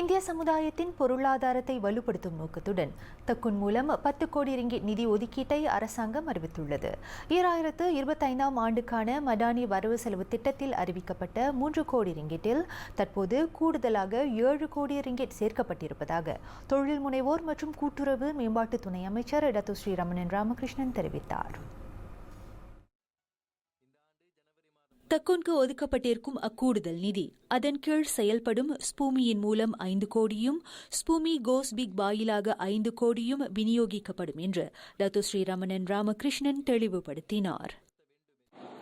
இந்திய சமுதாயத்தின் பொருளாதாரத்தை வலுப்படுத்தும் நோக்கத்துடன் தக்குன் மூலம் பத்து கோடி ரிங்கிட் நிதி ஒதுக்கீட்டை அரசாங்கம் அறிவித்துள்ளது. ஈராயிரத்து இருபத்தைந்தாம் ஆண்டுக்கான மடானி வரவு செலவு திட்டத்தில் அறிவிக்கப்பட்ட மூன்று கோடி ரிங்கிட்டில் தற்போது கூடுதலாக ஏழு கோடி ரிங்கிட் சேர்க்கப்பட்டிருப்பதாக தொழில் முனைவோர் மற்றும் கூட்டுறவு மேம்பாட்டு துணை அமைச்சர் இடத்து ஸ்ரீரமணன் ராமகிருஷ்ணன் தெரிவித்தார். தக்கோன்கு ஒதுக்கப்பட்டிருக்கும் அக்கூடுதல் நிதி. அதன் கீழ் செயல்படும் ஸ்பூமியின் மூலம் ஐந்து கோடியும் ஸ்பூமி கோஸ் பிக் வாயிலாக ஐந்து கோடியும் விநியோகிக்கப்படும் என்று டத்து ஸ்ரீரமணன் ராமகிருஷ்ணன் தெளிவுபடுத்தினார்.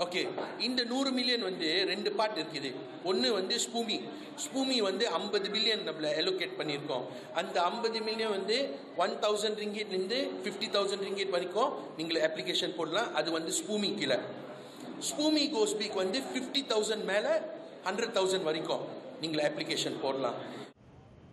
ஓகே இந்த நூறு மில்லியன் வந்து ரெண்டு பார்ட் இருக்குது. ஒன்று வந்து ஸ்பூமி. ஸ்பூமி வந்து ஐம்பது பில்லியன் நம்மள அலோகேட் பண்ணியிருக்கோம். அந்த ஐம்பது மில்லியன் வந்து ஒன் தௌசண்ட் ரிங்கேட்லேருந்து ஃபிஃப்டி தௌசண்ட் ரிங்கேட் வரைக்கும் நீங்கள் அப்ளிகேஷன் போடலாம். அது வந்து ஸ்பூமி கீழே. ஸ்பூமி கோஸ்பிக் வந்து ஃபிஃப்டி தௌசண்ட் மேலே ஹண்ட்ரட் தௌசண்ட் வரைக்கும். நீங்கள் அப்ளிகேஷன் போடலாம்.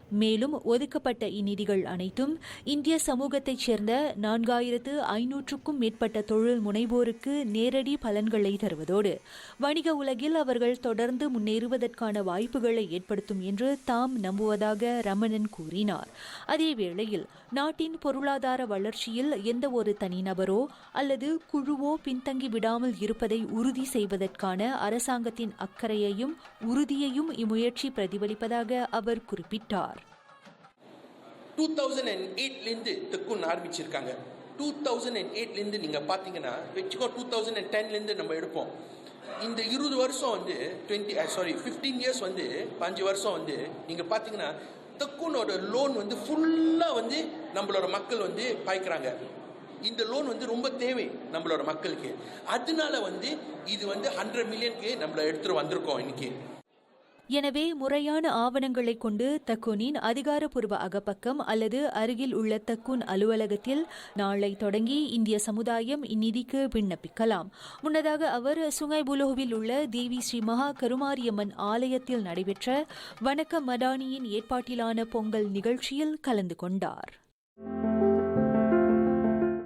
மேலும் ஒதுக்கப்பட்ட இந்நிதிகள் அனைத்தும் இந்திய சமூகத்தைச் சேர்ந்த நான்காயிரத்து ஐநூற்றுக்கும் மேற்பட்ட தொழில் முனைவோருக்கு நேரடி பலன்களை தருவதோடு வணிக உலகில் அவர்கள் தொடர்ந்து முன்னேறுவதற்கான வாய்ப்புகளை ஏற்படுத்தும் என்று தாம் நம்புவதாக ரமணன் கூறினார். அதேவேளையில் நாட்டின் பொருளாதார வளர்ச்சியில் எந்த ஒரு தனிநபரோ அல்லது குழுவோ பின்தங்கி விடாமல் இருப்பதை உறுதி செய்வதற்கான அரசாங்கத்தின் அக்கறையையும் உறுதியையும் இம்முயற்சி பிரதிபலிப்பதாக அவர் குறிப்பிட்டார். டூ தௌசண்ட் அண்ட் எயிட்லேருந்து தெக்குன்னு ஆரம்பிச்சிருக்காங்க. டூ தௌசண்ட் அண்ட் எயிட்லேருந்து நீங்கள் பார்த்தீங்கன்னா வச்சுக்கோ டூ தௌசண்ட் அண்ட் டென்லேருந்து நம்ம எடுப்போம். இந்த இருபது வருஷம் வந்து டுவெண்ட்டி சாரி ஃபிஃப்டீன் இயர்ஸ் வந்து பாஞ்சு வருஷம் வந்து நீங்கள் பார்த்தீங்கன்னா தெக்குனோட லோன் வந்து ஃபுல்லாக வந்து நம்மளோட மக்கள் வந்து பாய்க்கிறாங்க. இந்த லோன் வந்து ரொம்ப தேவை நம்மளோட மக்களுக்கு. அதனால வந்து இது வந்து ஹண்ட்ரட் மில்லியனுக்கு நம்மளை எடுத்துகிட்டு வந்திருக்கோம் இன்னைக்கு. எனவே முறையான ஆவணங்களை கொண்டு தக்குனின் அதிகாரப்பூர்வ அகப்பக்கம் அல்லது அருகில் உள்ள தக்குன் அலுவலகத்தில் நாளை தொடங்கி இந்திய சமுதாயம் இந்நிதிக்கு விண்ணப்பிக்கலாம். முன்னதாக அவர் சுங்கைபுலோவில் உள்ள தேவி ஸ்ரீ மகா கருமாரியம்மன் ஆலயத்தில் நடைபெற்ற வணக்க மடானியின் ஏற்பாட்டிலான பொங்கல் நிகழ்ச்சியில் கலந்து கொண்டார்.